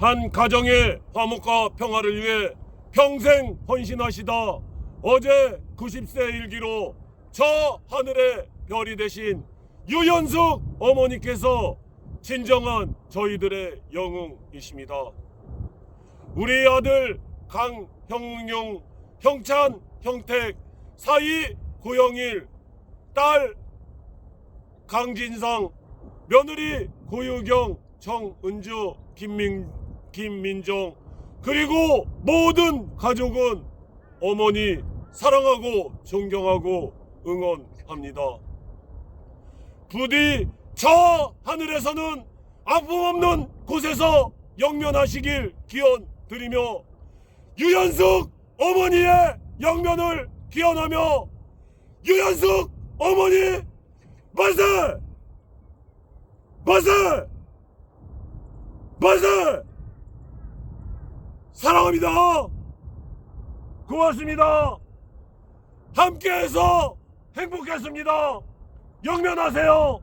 한 가정의 화목과 평화를 위해 평생 헌신하시다 어제 90세 일기로 저 하늘의 별이 되신 유연숙 어머니께서 진정한 저희들의 영웅이십니다. 우리 아들 강형용, 형찬, 형택, 사이 고영일, 딸 강진상, 며느리 고유경, 정은주, 김민, 김민정, 그리고 모든 가족은 어머니 사랑하고 존경하고 응원합니다. 부디 저 하늘에서는 아픔 없는 곳에서 영면하시길 기원 드리며 유연숙 어머니의 영면을 기원하며 유연숙 어머니 만세! 만세! 만세! 사랑합니다. 고맙습니다. 함께해서 행복했습니다. 영면하세요.